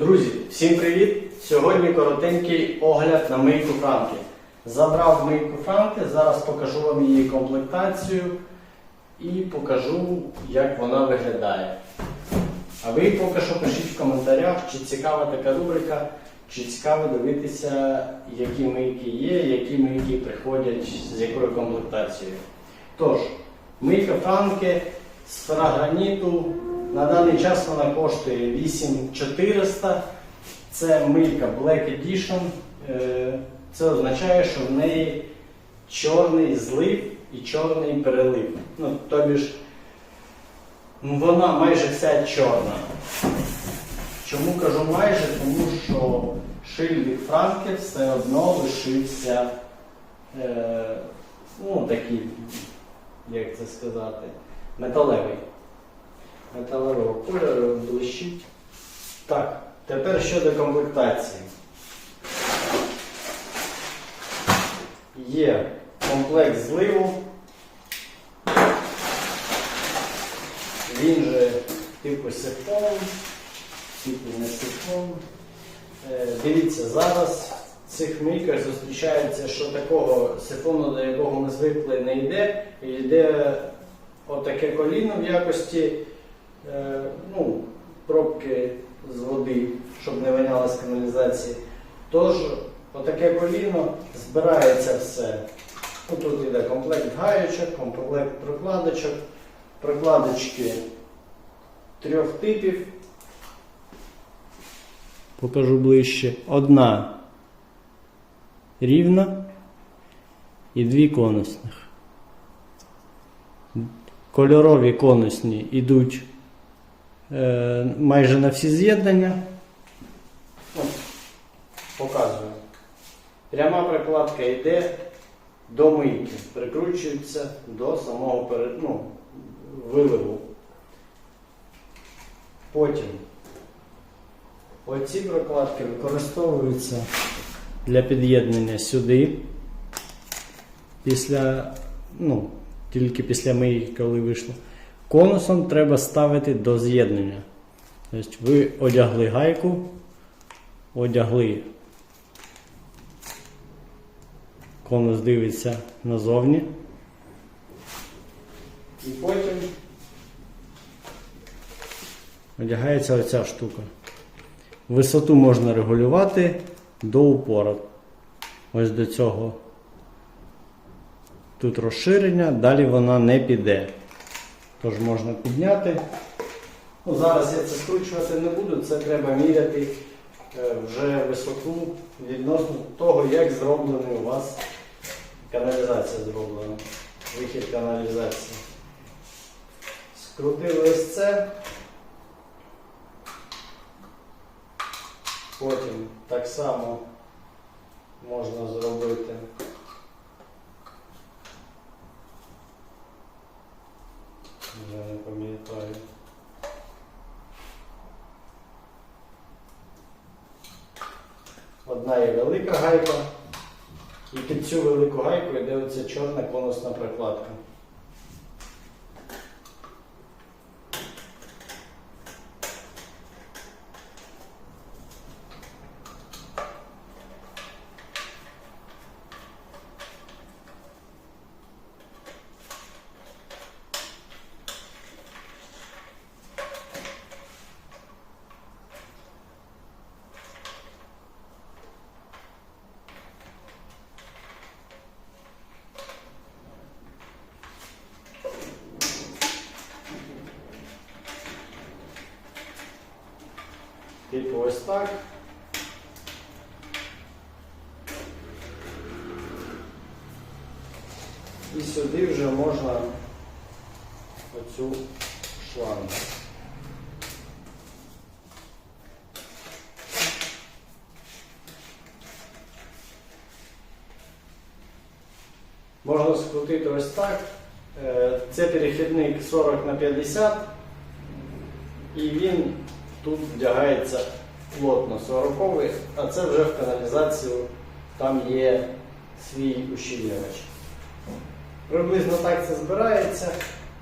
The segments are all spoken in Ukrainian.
Друзі, всім привіт! Сьогодні коротенький огляд на мийку Франки. Забрав мийку Франки, зараз покажу вам її комплектацію і покажу, як вона виглядає. А ви поки що пишіть в коментарях, чи цікава така рубрика, чи цікаво дивитися, які мийки є, які мийки приходять з якою комплектацією. Тож, мийка Франки з фераграніту. На даний час вона коштує 8400. Це мийка Black Edition. Е, Це означає, що в неї чорний злив і чорний перелив. Ну, тобі ж ну, вона майже вся чорна. Чому кажу майже? Тому що шильд від Франки все одно лишився е, ну, такий, як це сказати, металевий. Металевого кольору блищить. Так, тепер щодо комплектації. Є комплект зливу. Він же типу сифон, типу не сифон. Е, Дивіться, зараз в цих мийках зустрічається, що такого сифону, до якого ми звикли, не йде. І йде отаке коліно в якості ну, пробки з води, щоб не воняло з каналізації. Тож, отаке коліно збирається все. Тут йде комплект гаючок, комплект прокладочок, прокладочки трьох типів. Покажу ближче. Одна рівна і дві конусних. Кольорові конусні йдуть е, майже на всі з'єднання. Показую. Пряма прикладка йде до мийки, прикручується до самого перед, ну, виливу. Потім оці прокладки використовуються для під'єднання сюди. Після, ну, тільки після мийки, коли вийшло. Конусом треба ставити до з'єднання. Тобто ви одягли гайку, одягли. Конус дивиться назовні. І потім одягається оця штука. Висоту можна регулювати до упора. Ось до цього. Тут розширення, далі вона не піде. Тож можна підняти. Ну, зараз я це скручувати не буду, це треба міряти е, вже висоту відносно того, як зроблений у вас каналізація зроблена. Вихід каналізації. Скрутили ось це. Потім так само можна зробити. Вже не пам'ятаю. Одна є велика гайка, і під цю велику гайку йде оця чорна конусна прокладка. Типу ось так. І сюди вже можна оцю шлангу. Можна скрутити ось так. Е, Це перехідник 40 на 50 і він тут вдягається плотно 40 а це вже в каналізацію там є свій ущільнювач. Приблизно так це збирається.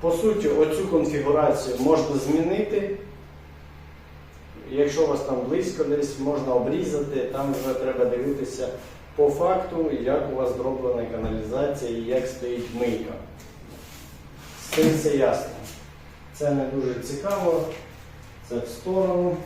По суті, оцю конфігурацію можна змінити якщо у вас там близько десь, можна обрізати, там вже треба дивитися по факту, як у вас зроблена каналізація і як стоїть мийка. З цим все ясно. Це не дуже цікаво. Це в сторону.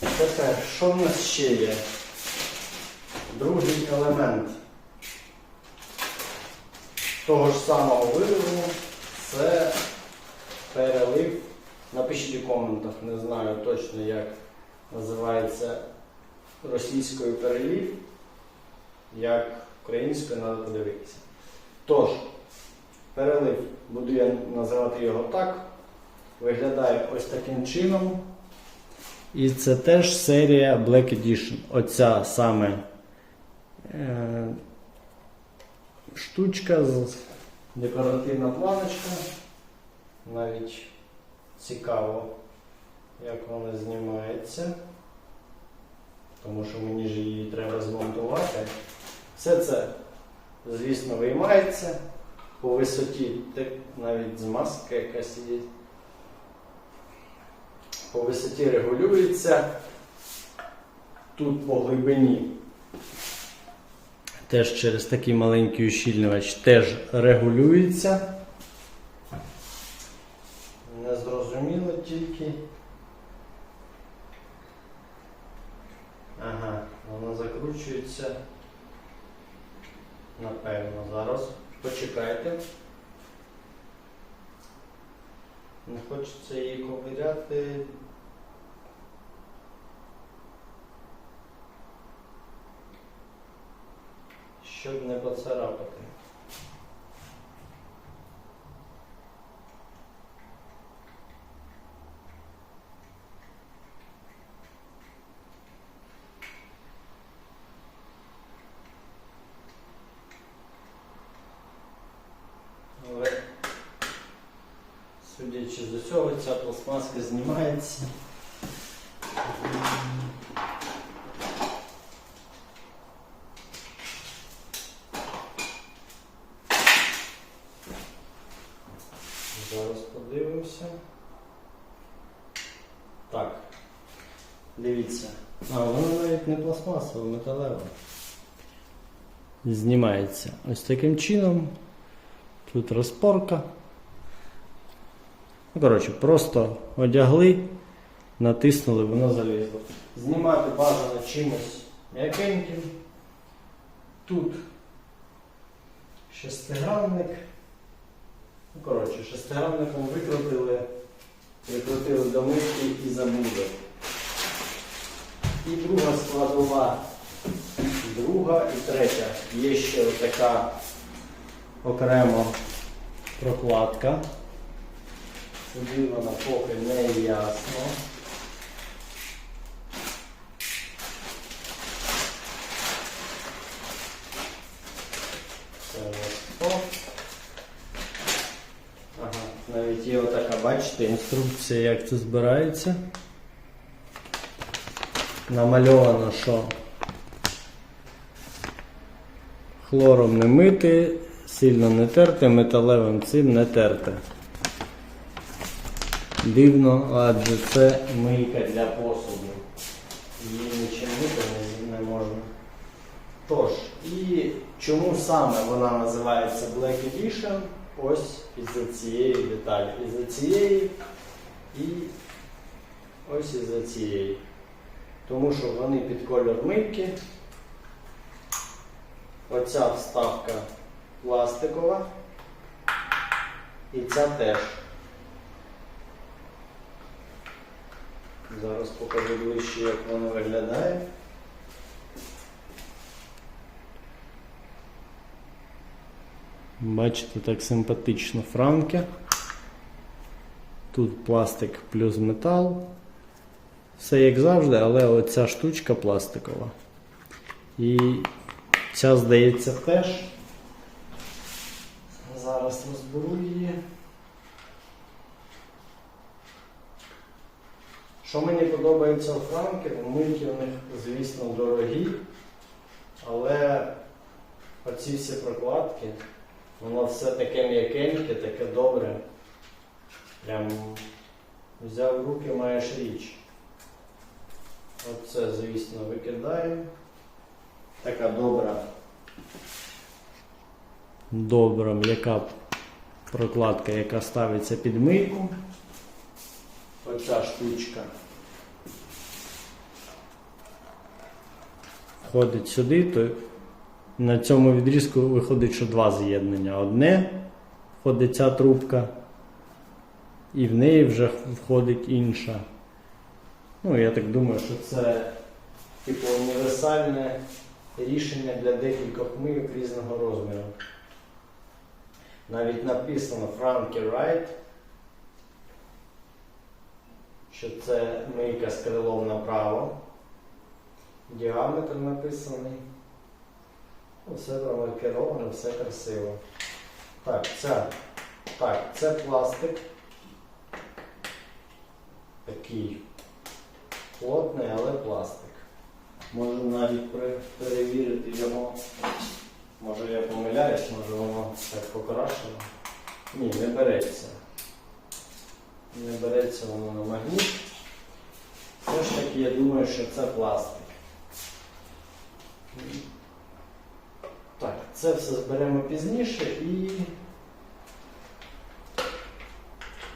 Тепер, що в нас ще є? Другий елемент того ж самого вириву це перелив. Напишіть у коментах, не знаю точно, як називається російською перелив, як українською треба подивитися. Тож, перелив, буду я називати його так, виглядає ось таким чином. І це теж серія Black Edition. Оця саме е, штучка декоративна планочка. Навіть цікаво, як вона знімається. Тому що мені ж її треба змонтувати. Все це, звісно, виймається по висоті, навіть змазка якась є. По висоті регулюється. Тут по глибині. Теж через такий маленький ущільнювач теж регулюється. Не зрозуміло тільки. Ага, воно закручується. Напевно, зараз. Почекайте. Не хочеться її ковиряти. Щоб не поцарапати. Але Судячи з усього, ця пластмаска знімається. Зараз подивимося. Так. Дивіться. А, воно навіть не пластмасове, металеве. Знімається ось таким чином. Тут розпорка. Коротше, просто одягли, натиснули, воно залізло. Знімати бажано чимось м'якеньким. Тут шестигранник. Ну, коротше, шестигранником викрутили, прикрутили до мишки і забули. І друга складова, друга і третя. Є ще така окремо прокладка. Куди поки не ясно. Ага, навіть є отака, бачите, інструкція, як це збирається. Намальовано, що хлором не мити, сильно не терти, металевим цим не терти. Дивно, адже це мийка для посуду. Її нічим мити не, не можна. Тож, і чому саме вона називається Black Edition? Ось із-за цієї деталі. Із-за цієї і ось із-за цієї. Тому що вони під кольор мийки. Оця вставка пластикова. І ця теж. Зараз покажу ближче, як воно виглядає. Бачите, так симпатично франки. Тут пластик плюс метал. Все як завжди, але оця штучка пластикова. І ця, здається, теж. Зараз розберу її. Що мені подобається у франків, мийки у них, звісно, дорогі, але оці всі прокладки, воно все таке м'якеньке, таке добре. Прям взяв руки, маєш річ. Оце, звісно, викидаємо. Така добра. Добра м'яка прокладка, яка ставиться під мийку. Оця штучка. Входить сюди, то на цьому відрізку виходить, що два з'єднання. Одне входить ця трубка, і в неї вже входить інша. Ну, я так думаю, що це типу універсальне рішення для декількох мийок різного розміру. Навіть написано Frankie Wright, що це мийка з крилом направо. Діаметр написаний. Все промаркеровано, все красиво. Так, це, так, це пластик. Такий плотний, але пластик. Можу навіть перевірити його. Може я помиляюсь, може воно так покрашено. Ні, не береться. Не береться воно на магніт. Все ж таки я думаю, що це пластик. Так, це все зберемо пізніше і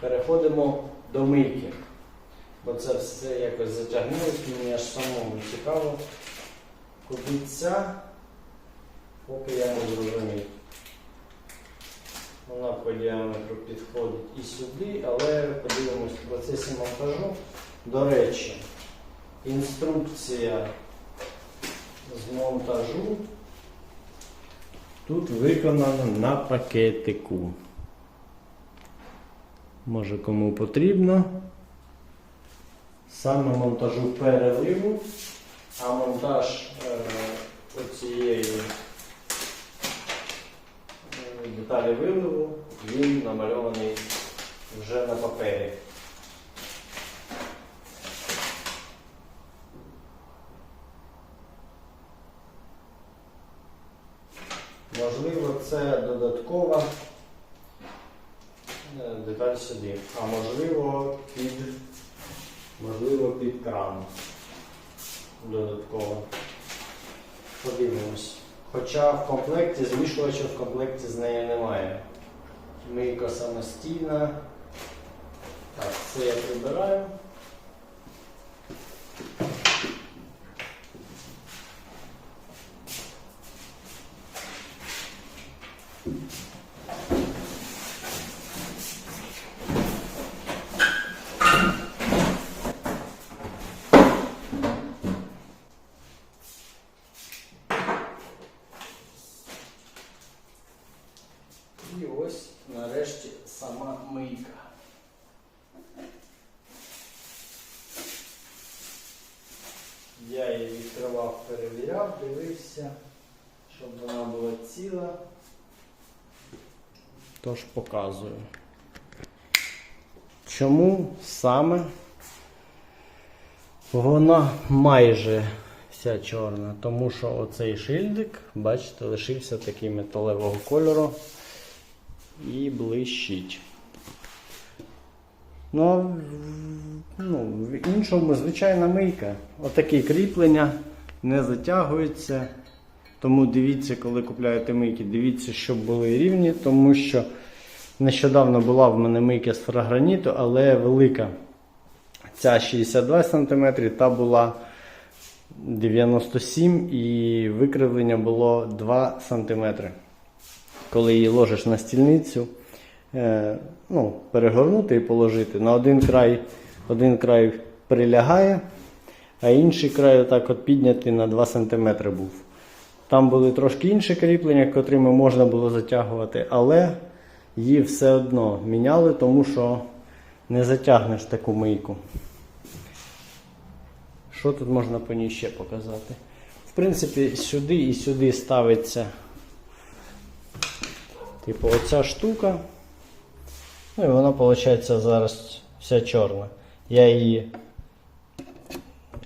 переходимо до мийки. Бо це все якось затягнулося, мені аж самому цікаво, ця, поки я не зрозумів. Вона по діаметру підходить і сюди, але подивимось в процесі монтажу. До речі, інструкція з монтажу тут виконана на пакетику. Може кому потрібно. Саме монтажу переливу, а монтаж е, оцієї деталі виливу він намальований вже на папері. Можливо, це додаткова е, деталь сюди, а можливо під, можливо, під кран додатково. Подивимось. Хоча в комплекті, змішувача в комплекті з нею немає. Мийка самостійна. Так, це я прибираю. І ось нарешті сама мийка. Я її відкривав, перевіряв, дивився, щоб вона була ціла. Тож показую. Чому саме вона майже вся чорна? Тому що оцей шильдик, бачите, лишився такий металевого кольору і блищить. Ну, ну, в іншому звичайна мийка. Отакі кріплення не затягуються. Тому дивіться, коли купляєте мийки, дивіться, щоб були рівні, тому що нещодавно була в мене мийка з фраграніту, але велика. Ця 62 см, та була 97 і викривлення було 2 см. Коли її ложиш на стільницю, е, ну, перегорнути і положити. На один край, один край прилягає, а інший край отак от піднятий на 2 см був. Там були трошки інші кріплення, котрими можна було затягувати, але її все одно міняли, тому що не затягнеш таку мийку. Що тут можна по ній ще показати? В принципі, сюди і сюди ставиться типу оця штука. Ну і вона, виходить, зараз вся чорна. Я її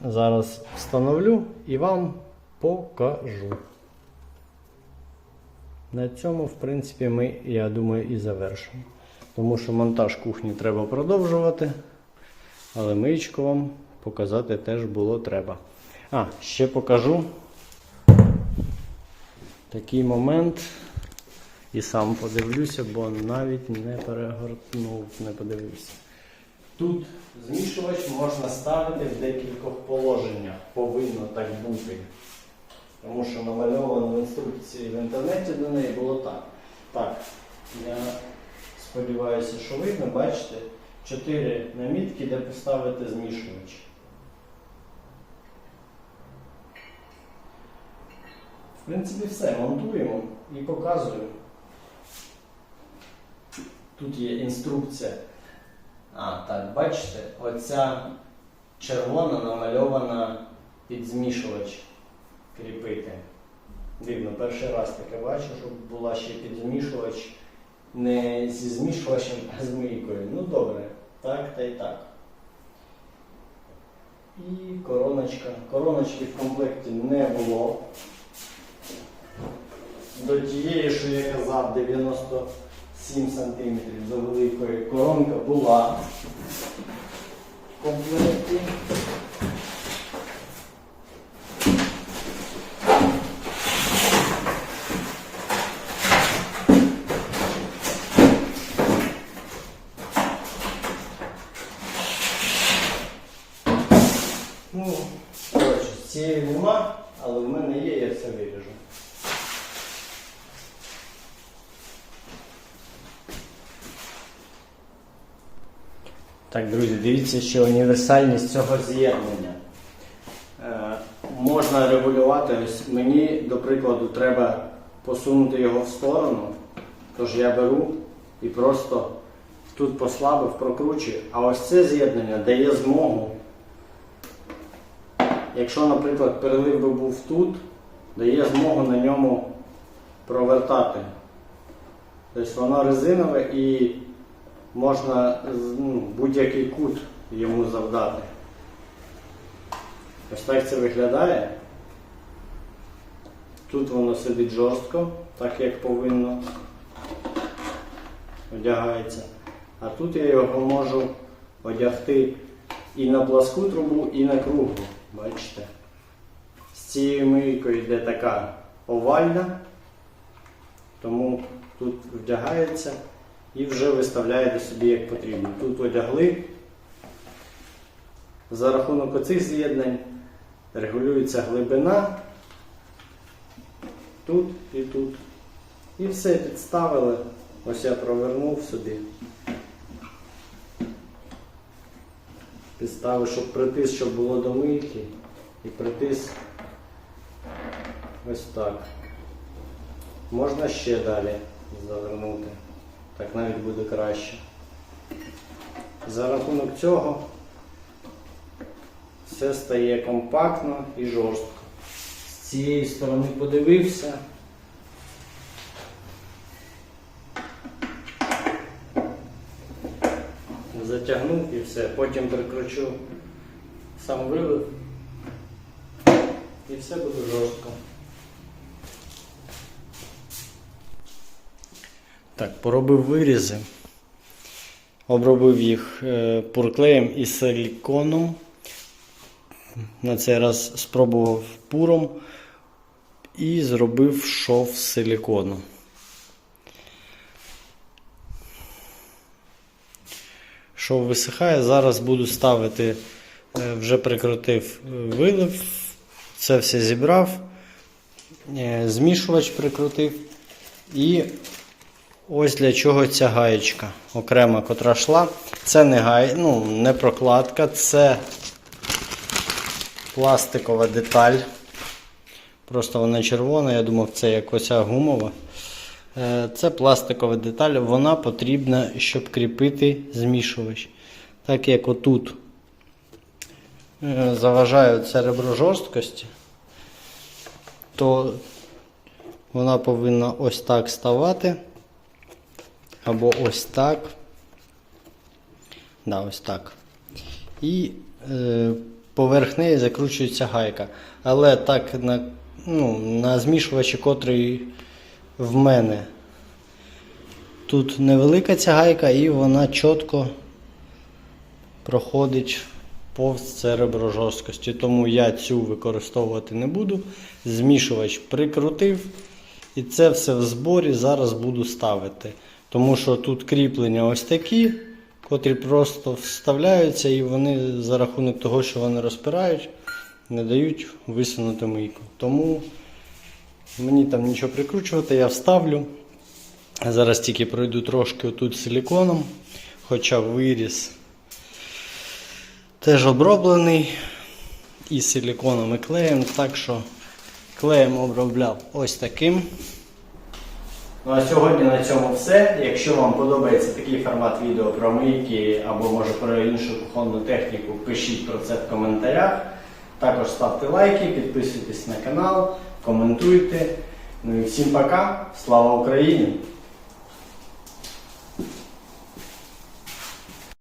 зараз встановлю і вам покажу. На цьому, в принципі, ми, я думаю, і завершимо. Тому що монтаж кухні треба продовжувати. Але миєчко вам показати теж було треба. А, ще покажу такий момент. І сам подивлюся, бо навіть не перегортнув, не подивився. Тут змішувач можна ставити в декількох положеннях. Повинно так бути. Тому що намальовано в інструкції в інтернеті до неї було так. Так, я сподіваюся, що видно, бачите, чотири намітки, де поставити змішувач. В принципі, все, монтуємо і показую. Тут є інструкція. А, так, бачите, оця червона намальована під змішувач кріпити. Дивно, перший раз таке бачу, щоб була ще підзмішувач не зі змішувачем, а з мийкою. Ну добре, так та й так. І короночка. Короночки в комплекті не було. До тієї, що я казав, 97 см до великої коронка була в комплекті. Ну, коротше, цієї нема, але в мене є, я все виріжу. Так, друзі, дивіться, що універсальність цього з'єднання. Е, можна регулювати. Ось мені, до прикладу, треба посунути його в сторону. Тож я беру і просто тут послабив, прокручую. А ось це з'єднання дає змогу Якщо, наприклад, перелив би був тут, дає змогу на ньому провертати. Тобто воно резинове і можна ну, будь-який кут йому завдати. Ось так це виглядає. Тут воно сидить жорстко, так як повинно одягається. А тут я його можу одягти і на пласку трубу, і на круглу. Бачите? З цією мийкою йде така овальна, тому тут вдягається і вже виставляєте собі як потрібно. Тут одягли. За рахунок оцих з'єднань регулюється глибина тут і тут. І все підставили. Ось я провернув собі. Підставив, щоб притис, щоб було до мийки. І притис ось так. Можна ще далі завернути. Так навіть буде краще. За рахунок цього все стає компактно і жорстко. З цієї сторони подивився. Затягнув і все. Потім прикручу сам вилив і все буде жорстко. Так, поробив вирізи. Обробив їх е, пурклеєм і силіконом. На цей раз спробував пуром і зробив шов з силікону. Шов висихає. Зараз буду ставити, е, вже прикрутив е, вилив, це все зібрав, змішувач прикрутив. І ось для чого ця гаєчка окрема, котра йшла. Це не гай, ну, не прокладка, це пластикова деталь. Просто вона червона, я думав, це як оця гумова. Е, Це пластикова деталь, вона потрібна, щоб кріпити змішувач. Так як отут е, заважає це ребро жорсткості, то вона повинна ось так ставати. Або ось так. Да, ось так. І е, поверх неї закручується гайка. Але так на, ну, на змішувачі, котрий в мене тут невелика ця гайка і вона чітко проходить повз церебро жорсткості. Тому я цю використовувати не буду. Змішувач прикрутив. І це все в зборі зараз буду ставити. Тому що тут кріплення ось такі, котрі просто вставляються, і вони за рахунок того, що вони розпирають, не дають висунути мийку. Тому мені там нічого прикручувати, я вставлю. Зараз тільки пройду трошки отут силіконом, хоча виріс теж оброблений і силіконом, і клеєм, так що клеєм обробляв ось таким. Ну а сьогодні на цьому все. Якщо вам подобається такий формат відео про мийки або може про іншу кухонну техніку, пишіть про це в коментарях. Також ставте лайки, підписуйтесь на канал, коментуйте. Ну і всім пока. Слава Україні!